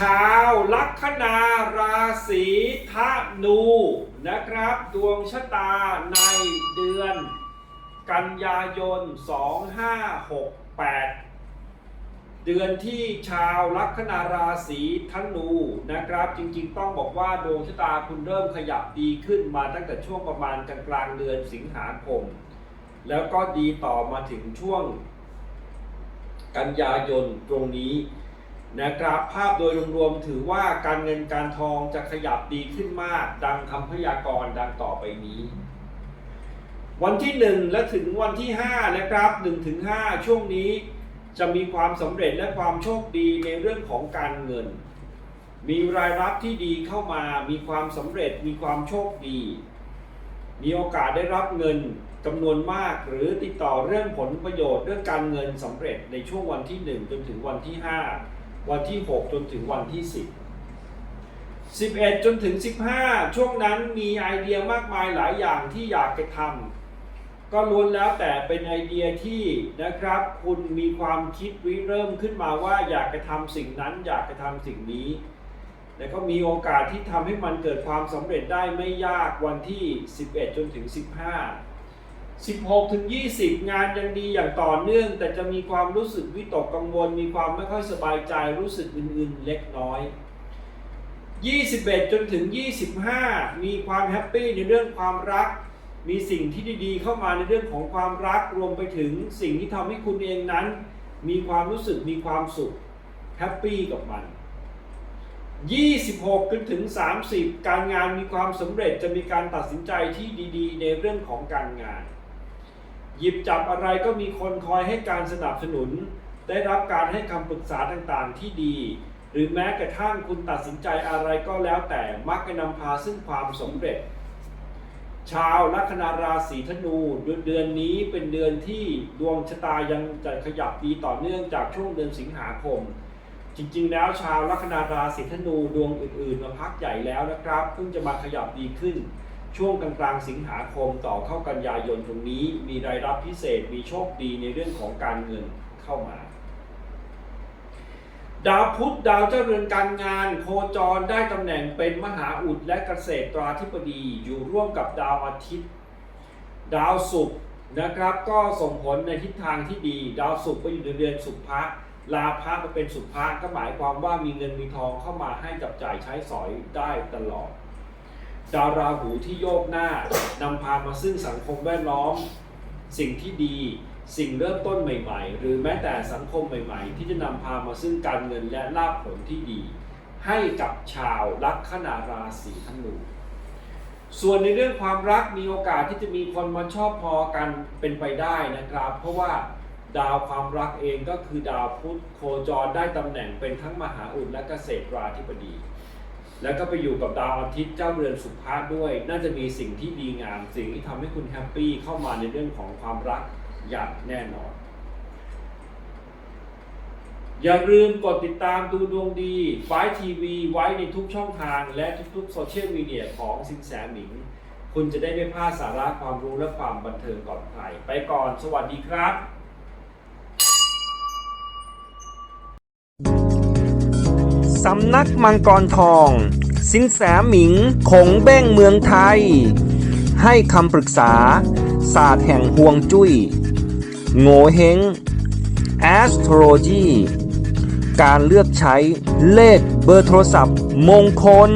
ชาวลัคนาราศีธนูนะครับ ดวงชะตาในเดือน กันยายน 2568 เดือนที่ชาวลัคนาราศีธนูนะครับ จริงๆ ต้องบอกว่าดวงชะตาคุณเริ่มขยับดีขึ้นมาตั้งแต่ช่วงประมาณกลางกลางเดือนสิงหาคม แล้วก็ดีต่อมาถึงช่วง กันยายนตรงนี้ นะครับภาพโดยรวมๆถือว่าการเงินการทองจะขยับดีขึ้นมาก ดังคำพยากรณ์ดังต่อไปนี้ วันที่ 1 และถึงวันที่ 5 นะครับ1ถึง5ช่วงนี้จะมีความสำเร็จและความโชคดีในเรื่องของการเงิน มีรายรับที่ดีเข้ามา มีความสำเร็จ มีความโชคดี มีโอกาสได้รับเงินจำนวนมากหรือติดต่อเรื่องผลประโยชน์เรื่องการเงินสำเร็จในช่วงวันที่ 1 จนถึงวันที่ 5 วันที่ 6 จนถึงวันที่ 10 11 จนถึง 15 ช่วงนั้นมีไอเดียมากมายหลายอย่างที่อยากจะทำก็ล้วนแล้วแต่เป็นไอเดียที่นะครับ คุณมีความคิดริเริ่มขึ้นมาว่าอยากจะทำสิ่งนั้นอยากจะทำสิ่งนี้แต่ก็มีโอกาสที่ทำให้มันเกิดความสำเร็จได้ไม่ยากวันที่ 11 จนถึง 15 16ถึง20 งานยังดีอย่างต่อเนื่อง แต่จะมีความรู้สึกวิตกกังวล มีความไม่ค่อยสบายใจรู้สึกอื่นๆเล็กน้อย 21 จนถึง 25 มีความแฮปปี้ในเรื่องความรัก มีสิ่งที่ดีๆ เข้ามาในเรื่องของความรักรวมไปถึงสิ่งที่ทำให้คุณเองนั้น มีความรู้สึกมีความสุขแฮปปี้กับมัน 26จนถึง 30 การงานมีความสำเร็จจะมีการตัดสินใจที่ดี ๆ ในเรื่องของการงาน หยิบจับอะไรก็มีคนคอยให้การสนับสนุน ได้รับการให้คำปรึกษาต่างๆที่ดี หรือแม้กระทั่งคุณตัดสินใจอะไรก็แล้วแต่มักจะนำพาซึ่งความสำเร็จ ชาวลัคนาราศีธนูเดือนเดือนนี้เป็นเดือนที่ดวงชะตายังจะขยับดีต่อเนื่องจากช่วงเดือนสิงหาคม จริงๆ แล้วชาวลัคนาราศีธนูดวงอื่นๆมาพักใหญ่แล้วนะครับเพิ่งจะมาขยับดีขึ้น ช่วงกลางๆสิงหาคมต่อเข้ากันยายนตรงนี้ มีรายรับพิเศษมีโชคดีในเรื่องของการเงินเข้ามา ดาวพุธดาวเจ้าเรือนการงาน โคจรได้ตำแหน่งเป็นมหาอุดและเกษตราธิบดีอยู่ร่วมกับดาวอาทิตย์ ดาวศุกร์นะครับก็ส่งผลในทิศทางที่ดี ดาวศุกร์ก็อยู่ในเดือนสุภะลาภะมาเป็นสุภะก็หมายความว่ามีเงินมีทองเข้ามาให้จับจ่ายใช้สอยได้ตลอด ดาวราหูที่โยกหน้านำพามาซึ่งสังคมแวดล้อม สิ่งที่ดีสิ่งเริ่มต้นใหม่ๆ หรือแม้แต่สังคมใหม่ๆ ที่จะนำพามาซึ่งการเงินและลาภผลที่ดี ให้กับชาวลัคนาราศีธนูส่วนในเรื่องความรักมีโอกาสที่จะมีคนมาชอบพอกันเป็นไปได้นะครับ เพราะว่าดาวความรักเองก็คือดาวพุธโคจรได้ตำแหน่งเป็นทั้งมหาอุดและเกษตราธิบดี แล้วก็ไปอยู่กับดาวอาทิตย์เจ้าเรือนสุภาพด้วย น่าจะมีสิ่งที่ดีงาม สิ่งที่ทำให้คุณแฮปปี้เข้ามาในเรื่องของความรักอย่างแน่นอน อย่าลืมกดติดตามดูดวงดีไฟทีวีไว้ในทุกช่องทางและทุกๆโซเชียลมีเดียของสินแสหมิง คุณจะได้ไม่พลาดสาระความรู้และความบันเทิงก่อนใครไปก่อน สวัสดีครับ สำนักมังกรทอง สินแสหมิงคงเบ้งเมืองไทย ให้คำปรึกษา ศาสตร์แห่งห่วงจุย้ย โง่เฮง astrology การเลือกใช้เลขเบอร์โทรศัพท์มงคล